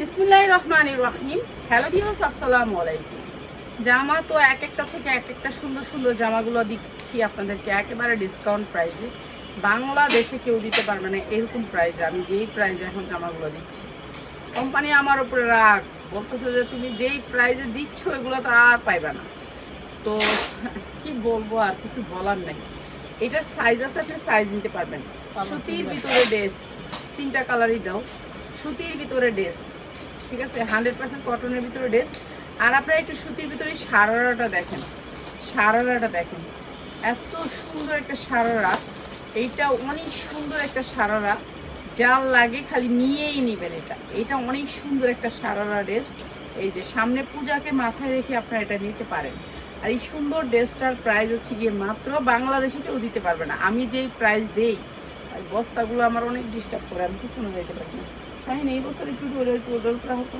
বিসমিল্লাহ রহমান রহিম। Hello views আসসালামু আলাইকুম। জামা তো এক একটা থেকে এক একটা সুন্দর সুন্দর জামাগুলো দিচ্ছি আপনাদেরকে একেবারে ডিসকাউন্ট প্রাইসে বাংলাদেশে কেউ দিতে পারবে না এরকম প্রাইজে আমি যেই প্রাইজে এখন জামাগুলো দিচ্ছি। কোম্পানি আমার উপরে রাগ বলতেছে যে তুমি যেই প্রাইজে দিচ্ছ এগুলো তো আর পাইবে না। তো কি বলব আর কিছু বলার নেই। এটার সাইজ আছে আপনি সাইজ নিতে পারবেন। সুতির ভিতরে ড্রেস তিনটা কালারই দাও। সুতির ভিতরে ড্রেস ঠিক আছে হান্ড্রেড পার্সেন্ট কটনের ভিতরে ড্রেস আর আপনারা একটু সুতির ভিতরে সারারাটা দেখেন। সারারাটা দেখেন। এত সুন্দর একটা সারারা। এইটা অনেক সুন্দর একটা সারারা। যার লাগে খালি নিয়েই নেবেন এটা। এটা অনেক সুন্দর একটা সারারা ড্রেস এই যে সামনে পূজাকে মাথায় রেখে আপনারা এটা নিতে পারেন। আর এই সুন্দর ড্রেসটার প্রাইস হচ্ছে গিয়ে মাত্র বাংলাদেশে কেউ দিতে পারবে না। আমি যেই প্রাইস দেই বস্তাগুলো আমার অনেক ডিস্টার্ব করে, আমি কিছু না যাইতে পারি না। শাহিন এই বছর একটু ডোলে একটু ডোল করা হতো।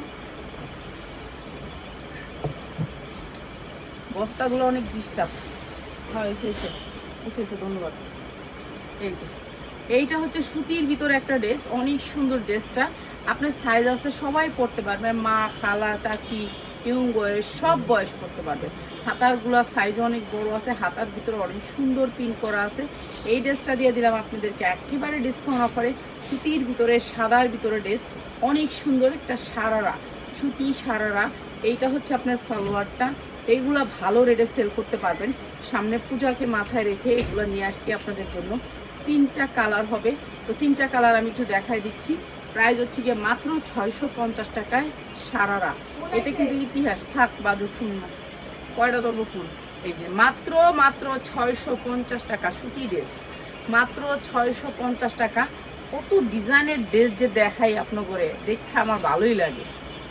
বস্তাগুলো অনেক ডিস্টার্ব। হ্যাঁ এসে এসে এসে ধন্যবাদ। এই যে, এইটা হচ্ছে সুতির ভিতরে একটা ড্রেস, অনেক সুন্দর ড্রেসটা। আপনার সাইজ আছে, সবাই পরতে পারবে, মা, খালা, চাচি ইয়ং বয়স, সব বয়স পরতে পারবে। হাতারগুলো সাইজ অনেক বড় আছে, হাতার ভিতরে অনেক সুন্দর পিন করা আছে। এই ড্রেসটা দিয়ে দিলাম আপনাদেরকে একেবারে ডিসকাউন্ট অফারে সুতির ভিতরে, সাদার ভিতরে ড্রেস অনেক সুন্দর একটা সারারা, সুতি সারারা। এইটা হচ্ছে আপনার সালোয়ারটা। এইগুলা ভালো রেটে সেল করতে পারবেন। সামনে পূজাকে মাথায় রেখে এগুলো নিয়ে আসছি আপনাদের জন্য। তিনটা কালার হবে। তো তিনটা কালার আমি একটু দেখাই দিচ্ছি। প্রাইস হচ্ছে গিয়ে মাত্র ছয়শো পঞ্চাশ টাকায় সারারা। এতে কিন্তু ইতিহাস থাক বাজু শুন না। কয়টা ধরবো ফুল এই যে মাত্র মাত্র ছয়শো পঞ্চাশ টাকা সুতি ড্রেস। মাত্র ছয়শো পঞ্চাশ টাকা। কত ডিজাইনের ড্রেস যে দেখাই আপনার করে দেখে আমার ভালোই লাগে।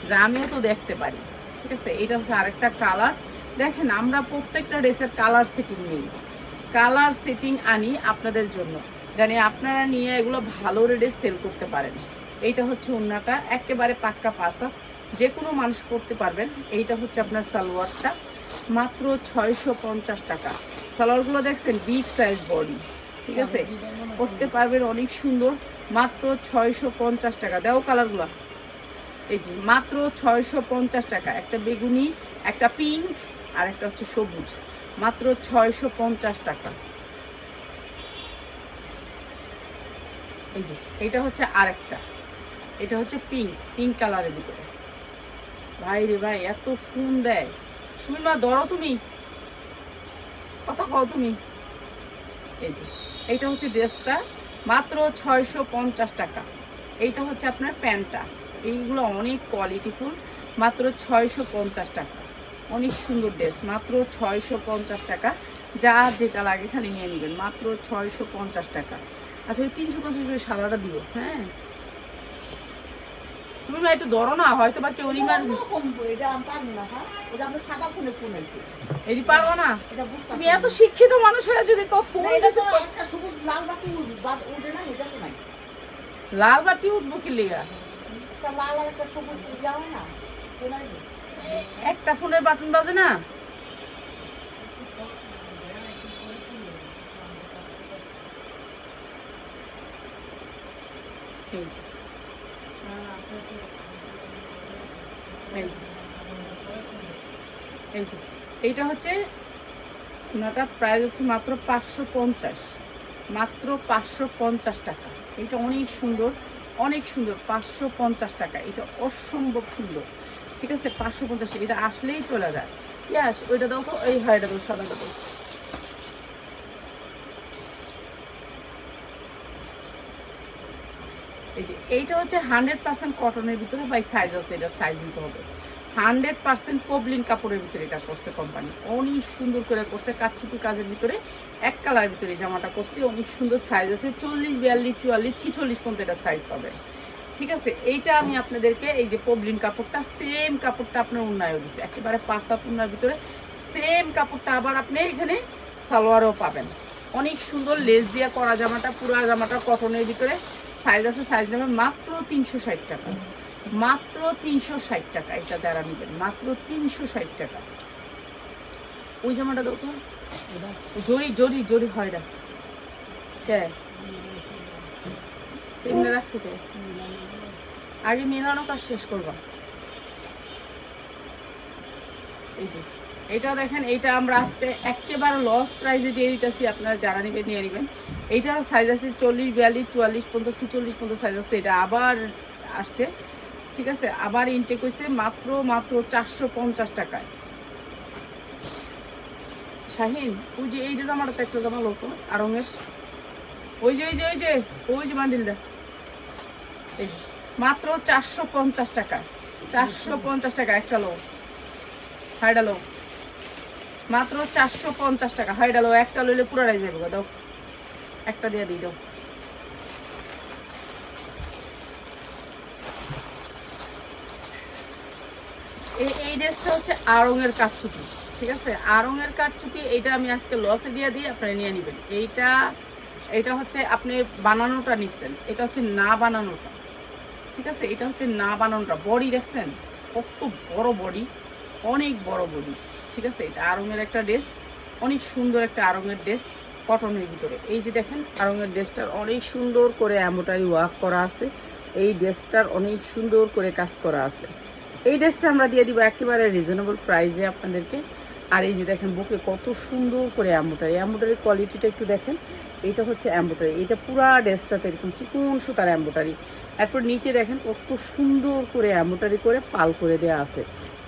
যে আমিও তো দেখতে পারি, ঠিক আছে? এটা হচ্ছে আরেকটা কালার দেখেন, আমরা প্রত্যেকটা ড্রেসের কালার সেটিং নিই। কালার সেটিং আনি আপনাদের জন্য। জানি আপনারা নিয়ে এগুলো ভালো রেটে সেল করতে পারেন। এইটা হচ্ছে ওন্নাটা, একেবারে পাক্কা পাসা যে কোনো মানুষ পড়তে পারবেন। এইটা হচ্ছে আপনার সালোয়ারটা। মাত্র ছয়শো পঞ্চাশ টাকা। সালোয়ারগুলো দেখছেন বিগ সাইজ বডি ঠিক আছে? পড়তে পারবেন অনেক সুন্দর। মাত্র ছয়শো পঞ্চাশ টাকা। দেও কালারগুলো। এই যে, মাত্র ছয়শো পঞ্চাশ টাকা। একটা বেগুনি, একটা পিঙ্ক আর একটা হচ্ছে সবুজ। মাত্র ছয়শো পঞ্চাশ টাকা। এই যে এটা হচ্ছে আরেকটা। এটা হচ্ছে পিঙ্ক পিঙ্ক কালারের ভিতরে। ভাই রে ভাই, এত ফোন দেয়। সুমিমা ধরো তুমি। কথা কও তুমি। এই যে, এইটা হচ্ছে ড্রেসটা, মাত্র ছয়শো পঞ্চাশ টাকা। এইটা হচ্ছে আপনার প্যান্টটা। এইগুলো অনেক কোয়ালিটিফুল মাত্র ছয়শো পঞ্চাশ টাকা। অনেক সুন্দর ড্রেস, মাত্র ছয়শো পঞ্চাশ টাকা। যা যেটা লাগে খালি নিয়ে নেবেন, মাত্র ছয়শো পঞ্চাশ টাকা। আচ্ছা ওই তিনশো পঞ্চাশ ওই সাদাটা দিব হ্যাঁ? তুমি না একটু ধরো না হয়তো বা কেউ রিমার এটি পারব না তুমি এত শিক্ষিত মানুষ হয়ে যদি ফোন লাল বাটি উঠবো কি লিগা? একটা ফোনের বাটন বাজে না এই যে। এই যে। এই যে। এইটা হচ্ছে, ওনাটা প্রাইস হচ্ছে মাত্র পাঁচশো পঞ্চাশ। মাত্র পাঁচশো পঞ্চাশ টাকা। এটা অনেক সুন্দর অনেক সুন্দর, পাঁচশো পঞ্চাশ টাকা। এটা অসম্ভব সুন্দর। ঠিক আছে? পাঁচশো পঞ্চাশ টাকা। এটা আসলেই চলে যায়। ইয়াস ওইটা দাও তো এই এটা দাও সাদাটা দাও এই যে, এইটা হচ্ছে হান্ড্রেড পার্সেন্ট কটনের ভিতরে বাই সাইজ আছে, এটার সাইজ নিতে হবে। হান্ড্রেড পার্সেন্ট পবলিন কাপড়ের ভিতরে এটা করছে কোম্পানি অনেক সুন্দর করে করছে কাচুপি কাজের ভিতরে। এক কালার ভিতরে জামাটা করছে, অনেক সুন্দর সাইজ আছে, চল্লিশ, বিয়াল্লিশ, চুয়াল্লিশ, ছিচল্লিশ পর্যন্ত এটা সাইজ পাবে। ঠিক আছে? এইটা আমি আপনাদেরকে এই যে পবলিন কাপড়টা সেম কাপড়টা আপনার উন্নয়ন দিচ্ছে একেবারে পাঁচা পুনার ভিতরে সেম কাপড়টা আবার আপনি এখানে সালোয়ারও পাবেন। অনেক সুন্দর লেস দিয়ে করা জামাটা, পুরো জামাটা কটনের ভিতরে। সাইজ আছে সাইজ নেবেন মাত্র তিনশো ষাট টাকা। মাত্র তিনশো ষাট টাকা এটা যারা নেবেন, মাত্র তিনশো ষাট টাকা। ওই জামাটা দাও তো। জরি জরি জরি, হয় না। কে? এমনি রাখছো তো আগে মেলানো কাজ শেষ করবা। এই যে। এটা দেখেন, এইটা আমরা আজকে একেবারে লস প্রাইসে দিয়ে দিতেছি, আপনারা যারা নেবেন, নিয়ে নেবেন। এইটারও সাইজ আছে চল্লিশ, বিয়াল্লিশ, চুয়াল্লিশ পর্যন্ত ছিচল্লিশ পর্যন্ত সাইজ আছে, এটা আবার আসছে। ঠিক আছে, আবার ইনটেক হয়েছে মাত্র মাত্র চারশো পঞ্চাশ টাকায়। শাহিন, ওই যে এই যে জামাটা একটা জামা লোক আরঙের ওই যে ওই যে ওই যে ওই যে বান্ডিলটা এই, মাত্র চারশো পঞ্চাশ টাকা চারশো পঞ্চাশ টাকা একটা লোক হাইডা লো মাত্র চারশো পঞ্চাশ টাকা। হাইডা লো একটা লইলে পুরাটাই যাবে দাও। একটা দিয়ে দিই, দাও। এই এই ড্রেসটা হচ্ছে আড়ঙের কাঠচুপি, ঠিক আছে? আড়ঙের কাঠচুপি, এইটা আমি আজকে লসে দিয়ে দিই, আপনারা নিয়ে নেবেন। এইটা এটা হচ্ছে আপনি বানানোটা নিচ্ছেন এটা হচ্ছে না বানানোটা, ঠিক আছে? এটা হচ্ছে না বানানোটা। বডি দেখছেন? কত বড় বডি, অনেক বড় বডি। ঠিক আছে? এটা আড়ঙের একটা ড্রেস অনেক সুন্দর একটা আড়ঙের ড্রেস কটনের ভিতরে। এই যে দেখেন, আড়ঙের ড্রেসটার অনেক সুন্দর করে অ্যাম্বোটারি ওয়ার্ক করা আছে। এই ড্রেসটার অনেক সুন্দর করে কাজ করা আছে। এই ড্রেসটা আমরা দিয়ে দিব একেবারে রিজনেবল প্রাইসে আপনাদেরকে। আর এই যে দেখেন, বুকে কত সুন্দর করে অ্যাম্বোটারি অ্যাম্বোটারির কোয়ালিটিটা একটু দেখেন। এটা হচ্ছে অ্যাম্বোটারি এটা পুরা ড্রেসটাতে এরকম চিকুন সুতার অ্যাম্বোটারি এরপর নিচে দেখেন, কত সুন্দর করে অ্যাম্বোটারি করে পাল করে দেওয়া আছে।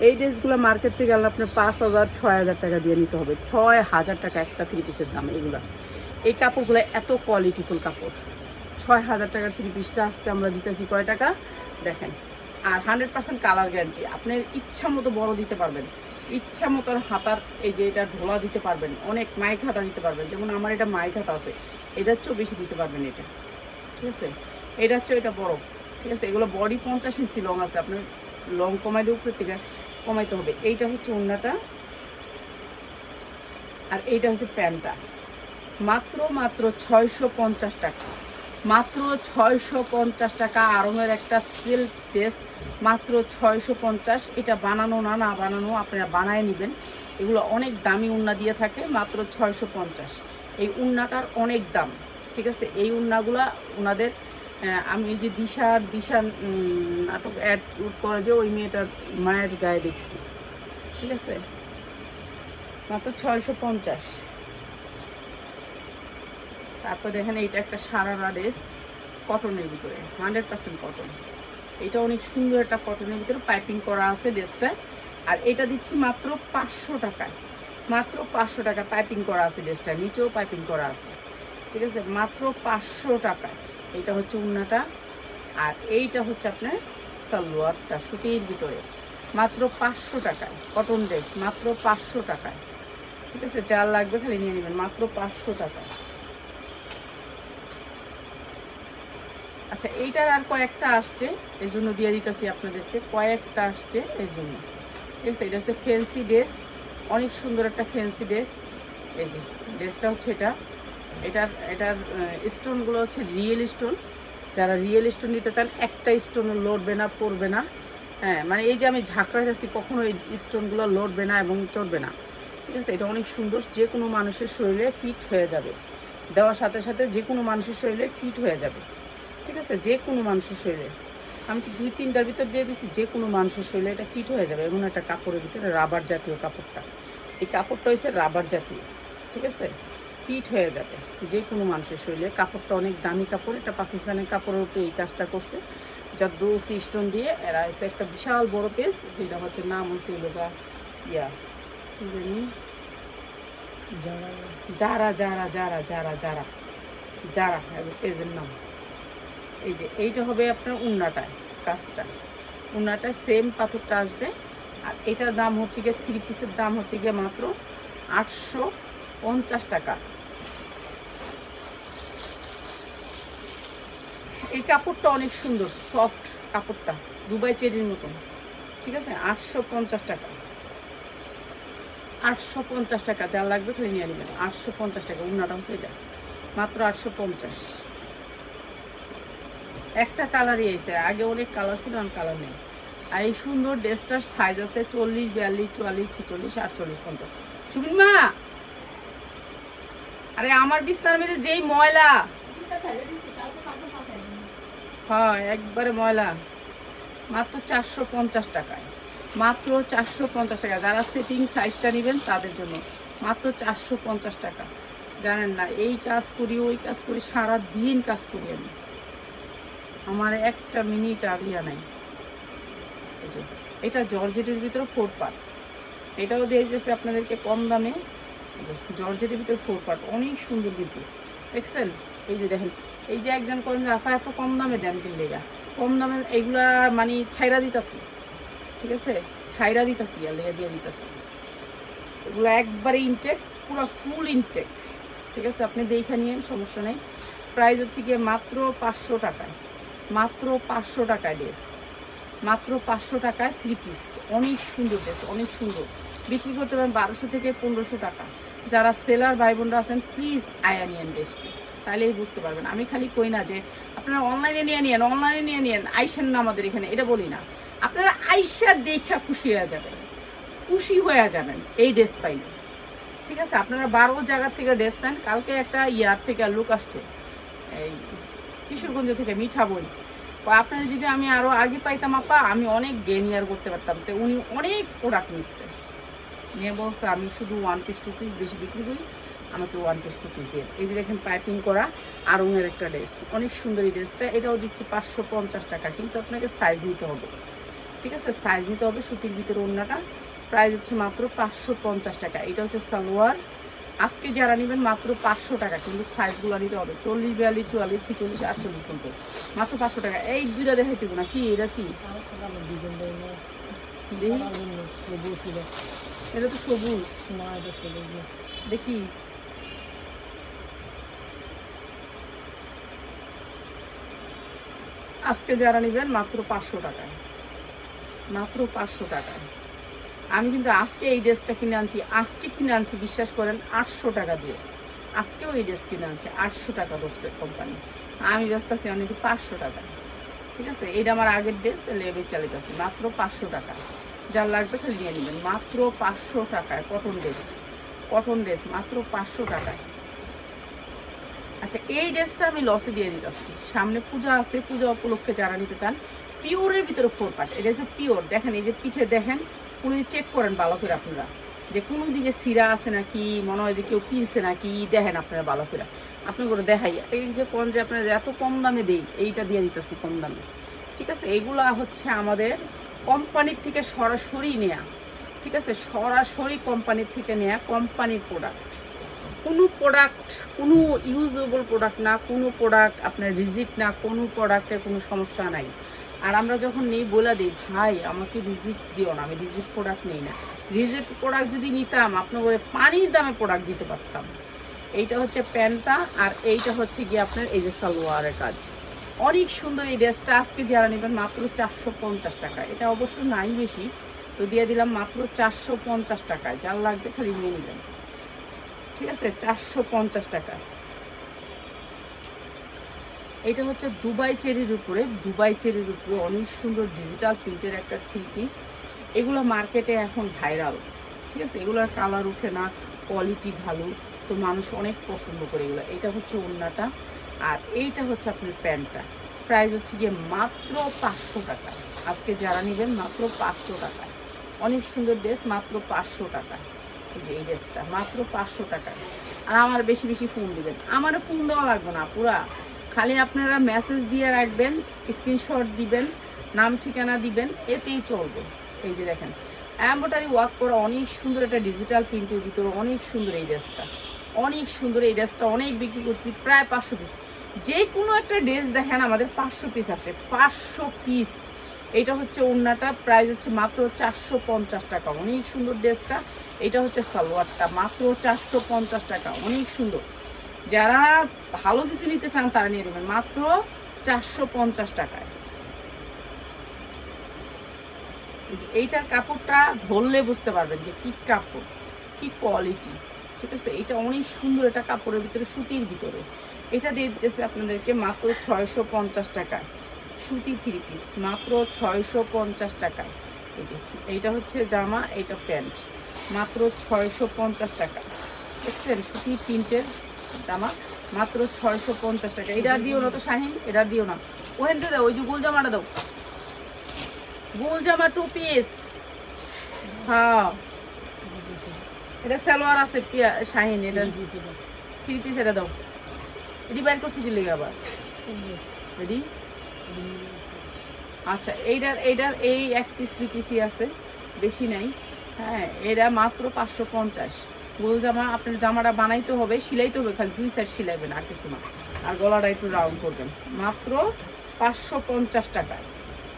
এই ড্রেসগুলো মার্কেট থেকে গেলে আপনার পাঁচ হাজার, ছয় হাজার টাকা দিয়ে নিতে হবে। ছয় হাজার টাকা একটা থ্রি পিসের দাম এগুলো। এই কাপড়গুলো এত কোয়ালিটিফুল কাপড়। ছয় হাজার টাকা থ্রি পিসটা আজকে আমরা দিতেছি কয় টাকা? দেখেন, আর হান্ড্রেড পার্সেন্ট কালার গ্যারান্টি আপনার ইচ্ছা মতো বড় দিতে পারবেন। ইচ্ছা মতো হাতার এই যে এটা ঢোলা দিতে পারবেন। অনেক মাইক হাতা দিতে পারবেন। যেমন আমার এটা মাইক হাতা আছে। এটার চেয়েও বেশি দিতে পারবেন এটা। ঠিক আছে? এটার চেয়ে এটা বড়। ঠিক আছে? এগুলো বডি পঞ্চাশ ইঞ্চি লং আছে। আপনার লং কমাইলে উপরে থেকে কমাইতে হবে। এইটা হচ্ছে ওড়নাটা আর এইটা হচ্ছে প্যান্টটা মাত্র মাত্র ছয়শো পঞ্চাশ টাকা। মাত্র ছয়শো পঞ্চাশ টাকা আরঙের একটা সিল্ক ড্রেস মাত্র ছয়শো পঞ্চাশ। এটা বানানো না না বানানো আপনারা বানায় নেবেন। এগুলো অনেক দামি উন্না দিয়ে থাকে, মাত্র ছয়শো পঞ্চাশ। এই উন্নাটার অনেক দাম, ঠিক আছে? এই উন্নাগুলা ওনাদের আমি যে দিশার দিশা নাটক অ্যাড করে যে ওই মেয়েটার মায়ের গায়ে দেখছি। ঠিক আছে? মাত্র ছয়শো পঞ্চাশ। তারপর দেখেন এইটা একটা সারারা ড্রেস কটনের ভিতরে হান্ড্রেড পার্সেন্ট কটন এটা অনেক সুন্দর একটা কটনের ভিতরে পাইপিং করা আছে ড্রেসটা আর এটা দিচ্ছি মাত্র পাঁচশো টাকায়। মাত্র পাঁচশো টাকা পাইপিং করা আছে ড্রেসটা নিচেও পাইপিং করা আছে। ঠিক আছে? মাত্র পাঁচশো টাকা এটা হচ্ছে উন্নাটা, আর এইটা হচ্ছে আপনার সালোয়ারটা, সুতির ভিতরে। মাত্র পাঁচশো টাকায় কটন ড্রেস মাত্র পাঁচশো টাকায়। ঠিক আছে? যার লাগবে খালি নিয়ে নেবেন, মাত্র পাঁচশো টাকায়। আচ্ছা এইটার আর কয়েকটা আসছে এই জন্য দিয়ে দিতেছি আপনাদেরকে, কয়েকটা আসছে এই জন্য ঠিক আছে? এটা হচ্ছে ফ্যান্সি ড্রেস অনেক সুন্দর একটা ফ্যান্সি ড্রেস এই যে ড্রেসটা হচ্ছে এটা। এটার এটার স্টোনগুলো হচ্ছে রিয়েল স্টোন যারা রিয়েল স্টোন নিতে চান, একটা স্টোনও লড়বে না, পড়বে না। হ্যাঁ মানে এই যে আমি ঝাঁকড়া যাচ্ছি কখনো এই স্টোনগুলো লড়বে না এবং চড়বে না। ঠিক আছে? এটা অনেক সুন্দর, যে কোনো মানুষের শরীরে ফিট হয়ে যাবে। দেওয়ার সাথে সাথে যে কোনো মানুষের শরীরে ফিট হয়ে যাবে। ঠিক আছে? যে কোনো মানুষের শরীরে। আমি তো দুই তিনটার ভিতর দিয়ে দিছি? যে কোনো মানুষের শরীরে এটা ফিট হয়ে যাবে। এমন একটা কাপড়ের ভিতরে রাবার জাতীয় কাপড়টা। এই কাপড়টা হচ্ছে রাবার জাতীয়। ঠিক আছে? ফিট হয়ে যাবে। যে কোনো মানুষের শরীরে। কাপড়টা অনেক দামি কাপড়। এটা পাকিস্তানের কাপড়ের উপরে এই কাজটা করছে। যা দোষ স্টোন দিয়ে এরা হচ্ছে একটা বিশাল বড় পেজ, যেটা হচ্ছে নাম হচ্ছে ইয়া জানি? যারা যারা যারা যারা যারা যারা পেজের নাম। এই যে এইটা হবে আপনার উন্নাটায় কাজটা। উন্নাটায় সেম পাথরটা আসবে। আর এটার দাম হচ্ছে গিয়ে থ্রি পিসের দাম হচ্ছে গিয়ে মাত্র আটশো পঞ্চাশ টাকা। এই কাপড়টা অনেক সুন্দর সফট কাপড়টা, দুবাই চেরির মতন। ঠিক আছে? আটশো পঞ্চাশ টাকা। আটশো পঞ্চাশ টাকা, যা লাগবে খালি নিয়ে নেবেন। আটশো পঞ্চাশ টাকা, উন্নাটা হচ্ছে এটা। মাত্র আটশো পঞ্চাশ। একটা কালারই এসে, আগে অনেক কালার ছিল আমি কালার নেই। আর এই সুন্দর ড্রেসটার সাইজ আছে চল্লিশ, বিয়াল্লিশ, চুয়াল্লিশ, ছেচল্লিশ, আটচল্লিশ পর্যন্ত। সুবিন মা! আরে আমার বিস্তার মধ্যে যেই ময়লা! হয় একবারে ময়লা। মাত্র চারশো পঞ্চাশ টাকায়। মাত্র চারশো পঞ্চাশ টাকা। যারা সেটিং সাইজটা নেবেন তাদের জন্য। মাত্র চারশো পঞ্চাশ টাকা। জানেন না, এই কাজ করি, ওই কাজ করি সারা দিন কাজ করি আমি। আমার একটা মিনিট আলিয়া নাই। এটা জর্জেটের ভিতরে ফোর পার্ট এটাও দিয়ে দিতেছে আপনাদেরকে কম দামে। জর্জেটের ভিতরে ফোর পার্ট অনেক সুন্দর কিন্তু। দেখছেন? এই যে দেখেন এই যে একজন কোন রাফা, এত কম দামে দেন কিনলেগা কম দামে এইগুলা মানে ছাইরা দিতাছি, ঠিক আছে? ছাইরা দিতাছি আর লেগে দিয়ে দিতাছি। এগুলো একবারে ইনটেক পুরো ফুল ইনটেক ঠিক আছে? আপনি দেখে নিয়েন, সমস্যা নেই। প্রাইস হচ্ছে গিয়ে মাত্র পাঁচশো টাকায়, মাত্র পাঁচশো টাকায় ড্রেস মাত্র পাঁচশো টাকায় থ্রি পিস অনেক সুন্দর ড্রেস অনেক সুন্দর। বিক্রি করতে পারেন বারোশো থেকে পনেরোশো টাকা। যারা সেলার ভাই বোনরা আছেন প্লিজ আয়া নিয়েন ড্রেসটি তাহলেই বুঝতে পারবেন। আমি খালি কই না যে আপনারা অনলাইনে নিয়ে নিয়েন অনলাইনে নিয়ে নিয়েন আইসেন না আমাদের এখানে, এটা বলি না। আপনারা আইসা দেখা খুশি হয়ে যাবেন। খুশি হয়ে যাবেন এই ড্রেস পাইলে। ঠিক আছে? আপনারা বারো জায়গার থেকে ড্রেস নেন। কালকে একটা ইয়ার থেকে লোক আসছে। এই কিশোরগঞ্জ থেকে মিঠা বই। আপনারা যদি আমি আরও আগে পাইতাম আপা, আমি অনেক গেনিয়ার করতে পারতাম। তো উনি অনেক প্রোডাক্ট নিচ্ছে। নিয়ে বলছে আমি শুধু ওয়ান পিস টু পিস বেশি বিক্রি করি। আমাকে ওয়ান পিস টু পিস দিয়ে। এই যে দেখেন পাইপিং করা আর উনের একটা ড্রেস অনেক সুন্দর এই ড্রেসটা এটাও দিচ্ছি পাঁচশো পঞ্চাশ টাকা কিন্তু আপনাকে সাইজ নিতে হবে। ঠিক আছে? সাইজ নিতে হবে সুতির ভিতরে ওড়নাটা। প্রাইস হচ্ছে মাত্র পাঁচশো পঞ্চাশ টাকা। এটা হচ্ছে সালোয়ার। আজকে যারা নেবেন মাত্র পাঁচশো টাকা কিন্তু সাইজগুলো নিতে হবে। চল্লিশ বিয়াল্লিশ চুয়াল্লিশ ছিচল্লিশ আটচল্লিশ কিন্তু। মাত্র পাঁচশো টাকা। এই দুইটা দেখাইতে না। কি? এটা কি? দেখি। এটা তো সবুজ। দেখি আজকে যারা নেবেন মাত্র পাঁচশো টাকায় মাত্র পাঁচশো টাকায় আমি কিন্তু আজকে এই ড্রেসটা কিনে আনছি, আজকে কিনে আনছি, বিশ্বাস করেন, আটশো টাকা দিয়ে। আজকেও এই ড্রেস কিনে আনছি, আটশো টাকা ধরছে কোম্পানি আমি ব্যস্ত আছি, অনেক পাঁচশো টাকা। ঠিক আছে? এটা আমার আগের ড্রেস লেবে চালিতেছি মাত্র পাঁচশো টাকা। যার লাগবে খালি নিয়ে নেবেন। মাত্র পাঁচশো টাকায় কটন ড্রেস কটন ড্রেস মাত্র পাঁচশো টাকায়। আচ্ছা এই ড্রেসটা আমি লসে দিয়ে দিতেছি সামনে পূজা আছে, পূজা উপলক্ষে যারা নিতে চান পিওরের ভিতরে ফোর পার্ট এটা হচ্ছে পিওর দেখেন, এই যে পিঠে দেখেন পুরো চেক করেন ভালো করে আপনারা। যে কোনো দিকে সিরা আছে নাকি, মনে হয় যে কেউ কিনছে নাকি, দেখেন আপনারা ভালো করে আপনি করে দেখাই। এই যে কোন যে আপনারা এত কম দামে দেই, এইটা দিয়ে দিতেছি কম দামে। ঠিক আছে? এগুলা হচ্ছে আমাদের কোম্পানির থেকে সরাসরি নেয়া। ঠিক আছে? সরাসরি কোম্পানির থেকে নেয়া কোম্পানির প্রোডাক্ট কোনো প্রোডাক্ট কোনো ইউজেবল প্রোডাক্ট না, কোনো প্রোডাক্ট আপনার রিজিট না, কোনো প্রোডাক্টের কোনো সমস্যা নাই। আর আমরা যখন নেই বলে দিই, ভাই, আমাকে রিজিট দিও না, আমি রিজিট প্রোডাক্ট নেই না। রিজিট প্রোডাক্ট যদি নিতাম আপনার পানির দামে প্রোডাক্ট দিতে পারতাম। এইটা হচ্ছে প্যান্টটা আর এইটা হচ্ছে গিয়ে আপনার এই যে সালোয়ারের কাজ। অনেক সুন্দর এই ড্রেসটা আজকে যারা নেবেন মাত্র চারশো পঞ্চাশ টাকা। এটা অবশ্য নাই বেশি। তো দিয়ে দিলাম মাত্র চারশো পঞ্চাশ টাকায়। যার লাগবে খালি নিয়ে নেবেন। ঠিক আছে, চারশো পঞ্চাশ টাকা। এটা হচ্ছে দুবাই চেরির উপরে। দুবাই চেরির উপরে অনেক সুন্দর ডিজিটাল প্রিন্টের একটা থ্রি পিস এগুলো মার্কেটে এখন ভাইরাল ঠিক আছে, এগুলোর কালার উঠে না কোয়ালিটি ভালো। তো মানুষ অনেক পছন্দ করে এগুলো। এটা হচ্ছে ওড়নাটা। আর এইটা হচ্ছে আপনার প্যান্টটা। প্রাইস হচ্ছে গিয়ে মাত্র পাঁচশো টাকা। আজকে যারা নেবেন মাত্র পাঁচশো টাকায় অনেক সুন্দর ড্রেস মাত্র পাঁচশো টাকা। যে এই ড্রেসটা, মাত্র পাঁচশো টাকা। আর আমার বেশি বেশি ফোন দিবেন। আমার ফোন দেওয়া লাগবে না, পুরা। খালি আপনারা মেসেজ দিয়ে রাখবেন স্ক্রিনশট দিবেন, নাম, ঠিকানা দিবেন, এতেই চলবে। এই যে দেখেন অ্যাম্বোটারি ওয়ার্ক করা অনেক সুন্দর একটা ডিজিটাল প্রিন্টের ভিতরে অনেক সুন্দর এই ড্রেসটা। অনেক সুন্দর এই ড্রেসটা, অনেক বিক্রি করছি, প্রায় পাঁচশো পিস যে কোনো একটা ড্রেস দেখেন, আমাদের পাঁচশো পিস আসে, পাঁচশো পিস এটা হচ্ছে ওড়নাটা প্রাইস হচ্ছে মাত্র চারশো পঞ্চাশ টাকা। অনেক সুন্দর ড্রেসটা। এটা হচ্ছে সালোয়ারটা, মাত্র চারশো পঞ্চাশ টাকা। অনেক সুন্দর। যারা ভালো কিছু নিতে চান, তারা নিয়ে নেবেন। মাত্র চারশো পঞ্চাশ টাকায়। এইটার কাপড়টা ধরলে বুঝতে পারবেন যে কি কাপড়, কি কোয়ালিটি ঠিক আছে? এটা অনেক সুন্দর এটা কাপড়ের ভিতরে, সুতির ভিতরে। এটা দিয়ে দিতেছে আপনাদেরকে মাত্র ছয়শো পঞ্চাশ টাকায়। সুতি থ্রি পিস মাত্র ছয়শো পঞ্চাশ টাকায়। এই যে এইটা হচ্ছে জামা এইটা প্যান্ট মাত্র ছয়শো পঞ্চাশ টাকা। দেখছেন সুতি প্রিন্টের জামা মাত্র ছয়শো পঞ্চাশ টাকা। এটা দিও না তো শাহিন এটা দিও না। থেকে দাও ওই যে গোল জামাটা দাও। গোল জামা টু পিস হ্যাঁ। এটা সালোয়ার আছে পিয়া শাহিন এটা থ্রি পিস এটা। দাও এটি বাইর করছি দিলে আবার। রেডি আচ্ছা এইটার এইটার এই এক পিস দুই পিসই আছে, বেশি নাই। হ্যাঁ এরা মাত্র পাঁচশো পঞ্চাশ। গোল জামা, আপনার জামাটা বানাইতে হবে, সিলাইতে হবে, খালি দুই সাইড সিলাইবেন আর কিছু না। আর গলাটা একটু রাউন্ড করবেন। মাত্র পাঁচশো পঞ্চাশ টাকায়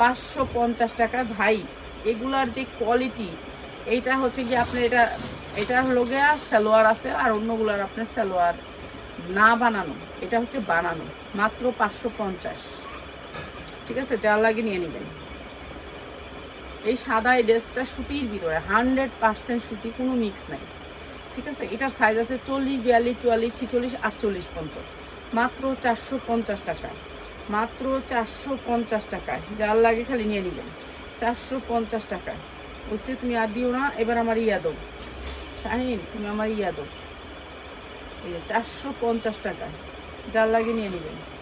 পাঁচশো পঞ্চাশ টাকায় ভাই, এগুলার যে কোয়ালিটি এইটা হচ্ছে কি আপনার এটা এটা হলো গিয়া সালোয়ার আছে, আর অন্যগুলার আপনার সালোয়ার না বানানো, এটা হচ্ছে বানানো, মাত্র পাঁচশো পঞ্চাশ। ঠিক আছে? যা লাগে নিয়ে নেবেন। এই সাদা এই ড্রেসটা সুতির ভিতরে, হান্ড্রেড পার্সেন্ট সুতি, কোনো মিক্স নাই। ঠিক আছে? এটার সাইজ আছে চল্লিশ, বিয়াল্লিশ, চুয়াল্লিশ, ছিচল্লিশ, আটচল্লিশ পর্যন্ত। মাত্র চারশো পঞ্চাশ টাকায়। মাত্র চারশো পঞ্চাশ টাকায়। যার লাগে খালি নিয়ে নেবেন। চারশো পঞ্চাশ টাকায়। বুঝছি তুমি আর দিও না, এবার আমার ইয়া দাও। শাহিন, তুমি আমার ইয়া দাও। এই চারশো পঞ্চাশ টাকায়। যার লাগে নিয়ে নেবেন হ্যাঁ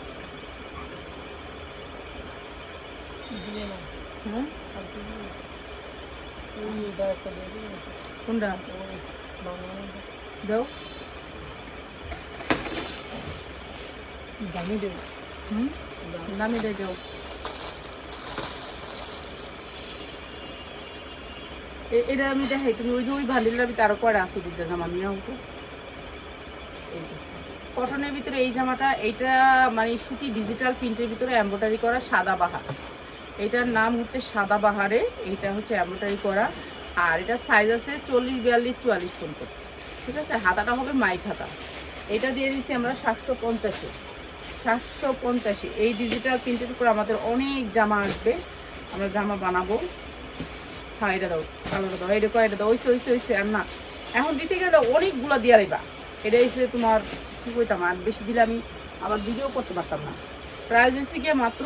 দামি হুম? দামি এটা আমি দেখাই, তুমি ওই যে ওই ভান্ডিলটার ভিতরে আরও কয়টা আসো দিতে জামা? নিয়ে হতো কটনের ভিতরে এই জামাটা, এইটা মানে সুতি ডিজিটাল প্রিন্টের ভিতরে এমব্রয়ডারি করা সাদা বাহার। এটার নাম হচ্ছে সাদা বাহারে এইটা হচ্ছে এমব্রয়ডারি করা, আর এটা সাইজ আছে চল্লিশ, বিয়াল্লিশ, চুয়াল্লিশ পর্যন্ত। ঠিক আছে? হাতাটা হবে মাইক হাতা। এটা দিয়ে দিচ্ছি আমরা সাতশো পঞ্চাশে। সাতশো পঞ্চাশে। এই ডিজিটাল প্রিন্টের উপর আমাদের অনেক জামা আসবে। আমরা জামা বানাবো। হ্যাঁ এটা দাও কালোটা দাও এটা কয়টা দাও, ওইসে ওইসে ওইসে, আর না। এখন দিতে গেলে অনেকগুলো দিয়া লাইবা এটা এসে তোমার কী কইতাম, আর বেশি দিলে আমি আবার ভিডিও করতে পারতাম না। প্রাইস হচ্ছে গিয়ে মাত্র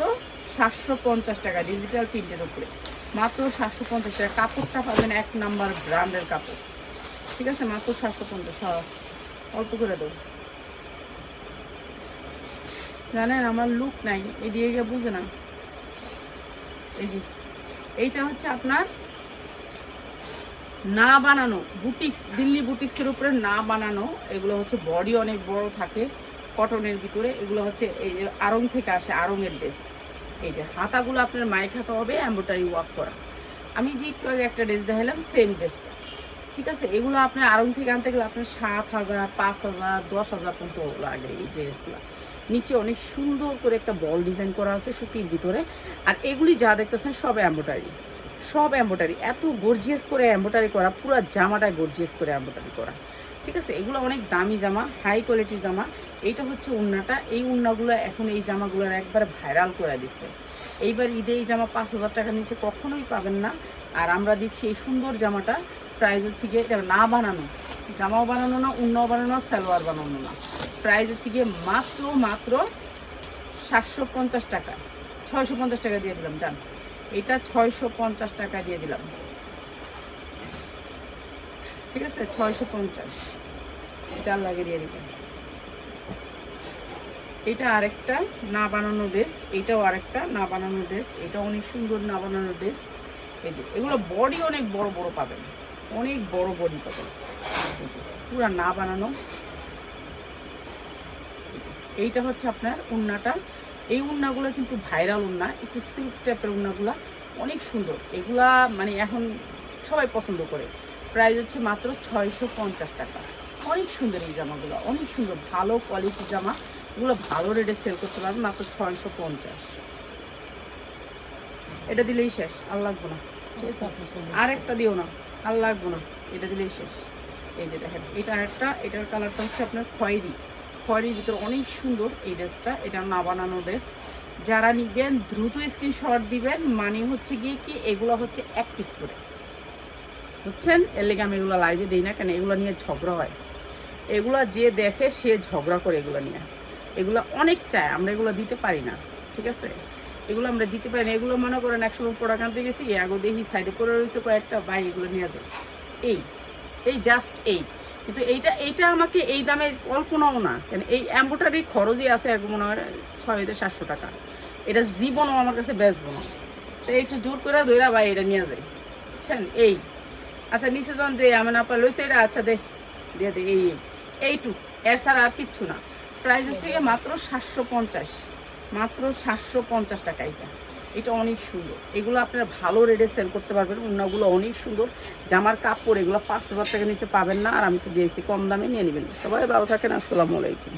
সাতশো পঞ্চাশ টাকা ডিজিটাল প্রিন্টের উপরে। মাত্র সাতশো পঞ্চাশ টাকা। কাপড়টা পাবেন এক নাম্বার ব্র্যান্ডের কাপড়। ঠিক আছে? মাত্র সাতশো পঞ্চাশ। হ্যাঁ অল্প করে দেবো। জানেন, আমার লুক নাই। এই দিয়ে গিয়ে বুঝে না এই যে, এইটা হচ্ছে আপনার না বানানো বুটিক্স দিল্লি বুটিক্সের উপরে না বানানো। এগুলো হচ্ছে বডি অনেক বড় থাকে কটনের ভিতরে। এগুলো হচ্ছে এই আড়ং থেকে আসে আড়ংয়ের ড্রেস এই যে হাতাগুলো আপনার মাইক হাতা হবে এম্ব্রয়ডারি ওয়ার্ক করা। আমি যে একটু আগে একটা ড্রেস দেখালাম সেম ড্রেসটা ঠিক আছে? এগুলো আপনার আড়ং থেকে আনতে গেলে আপনার সাত হাজার, পাঁচ হাজার, দশ হাজার পর্যন্ত লাগে এই ড্রেসগুলো নিচে অনেক সুন্দর করে একটা বল ডিজাইন করা আছে সুতির ভিতরে। আর এগুলি যা দেখতেছেন সব এম্ব্রয়ডারি সব এম্ব্রয়ডারি এত গর্জিয়াস করে এম্ব্রয়ডারি করা, পুরো জামাটায় গর্জিয়াস করে এম্ব্রয়ডারি করা। ঠিক আছে, এগুলো অনেক দামি জামা হাই কোয়ালিটির জামা। এইটা হচ্ছে উন্নাটা। এই উন্নাগুলো এখন এই জামাগুলোর একবার ভাইরাল করে দিচ্ছে। এইবার ঈদে এই জামা পাঁচ হাজার টাকার নিচে কখনোই পাবেন না। আর আমরা দিচ্ছি এই সুন্দর জামাটা। প্রাইস হচ্ছে গিয়ে, এটা না বানানো, জামাও বানানো না, উন্নাও বানানো না, সালোয়ার বানানো না। প্রাইস হচ্ছে গিয়ে মাত্র মাত্র সাতশো পঞ্চাশ টাকা। ছয়শো পঞ্চাশ টাকা দিয়ে দিলাম, জান। এটা ছয়শো পঞ্চাশ টাকা দিয়ে দিলাম। ঠিক আছে? ছয়শো পঞ্চাশ। চাল লাগিয়ে দিয়ে দিবেন এটা আরেকটা না বানানো ড্রেস এটাও আরেকটা না বানানো ড্রেস এটা অনেক সুন্দর না বানানো ড্রেস এই যে, এগুলো বডি অনেক বড় বড় পাবেন। অনেক বড় বডি পাবেন। পুরা না বানানো। এইটা হচ্ছে আপনার উন্নাটা। এই উন্নাগুলো কিন্তু ভাইরাল উন্না, একটু সিল্ক টাইপের উন্নাগুলা অনেক সুন্দর। এগুলা মানে এখন সবাই পছন্দ করে। প্রাইস হচ্ছে মাত্র ছয়শো পঞ্চাশ টাকা। অনেক সুন্দর এই জামাগুলো, অনেক সুন্দর, ভালো কোয়ালিটির জামা। এগুলো ভালো রেটে সেল করতে পারবেন মাত্র ছয়শো পঞ্চাশ। এটা দিলেই শেষ, আর লাগবো না। ঠিক আছে? আর একটা দিও না, আর লাগবো না, এটা দিলেই শেষ। এই যে দেখেন, এটা একটা এটার কালারটা হচ্ছে আপনার খয়েরি। খয়েরির ভিতর অনেক সুন্দর এই ড্রেসটা, এটা না বানানো ড্রেস। যারা নিবেন, দ্রুত স্ক্রিনশট দিবেন মানে হচ্ছে গিয়ে কি, এগুলো হচ্ছে এক পিস করে। বুঝছেন? এর লেগে আমি এগুলো লাইভে দিই না, কেন এগুলো নিয়ে ঝগড়া হয়। এগুলো যে দেখে সে ঝগড়া করে এগুলো নিয়ে। এগুলো অনেক চায়, আমরা এগুলো দিতে পারি না, ঠিক আছে? এগুলো আমরা দিতে পারি না। এগুলো মনে করেন একসময় প্রোডাক্ট আনতে গেছি এগো দেখি সাইডে পড়ে রয়েছে কয়েকটা ভাই এগুলো নিয়ে যায় এই এই জাস্ট এই। কিন্তু এইটা এইটা আমাকে এই দামে কল্পনাও না, কেন এই এম্বোটারি খরচই আছে এক মনে হয় ছয় থেকে সাতশো টাকা। এটা জীবনও আমার কাছে বেচবো না। তো একটু জোর করে ধইরা ভাই, এটা নিয়ে যায় বুঝছেন? এই। আচ্ছা নিচে যখন দে আমার আপা লইছে, এটা আচ্ছা দে, দিয়ে দে, এই এই। এইটু এর ছাড়া আর কিচ্ছু না। প্রাইস হচ্ছে মাত্র সাতশো পঞ্চাশ, মাত্র সাতশো পঞ্চাশ টাকা এটা। এটা অনেক সুন্দর। এগুলো আপনারা ভালো রেটে সেল করতে পারবেন অন্যগুলো অনেক সুন্দর। জামার কাপড়, এগুলো পাঁচ হাজার টাকা নিচে পাবেন না, আর আমি তো দিয়েছি, কম দামে নিয়ে নেবেন। সবাই ভালো থাকেন, আসসালামু আলাইকুম।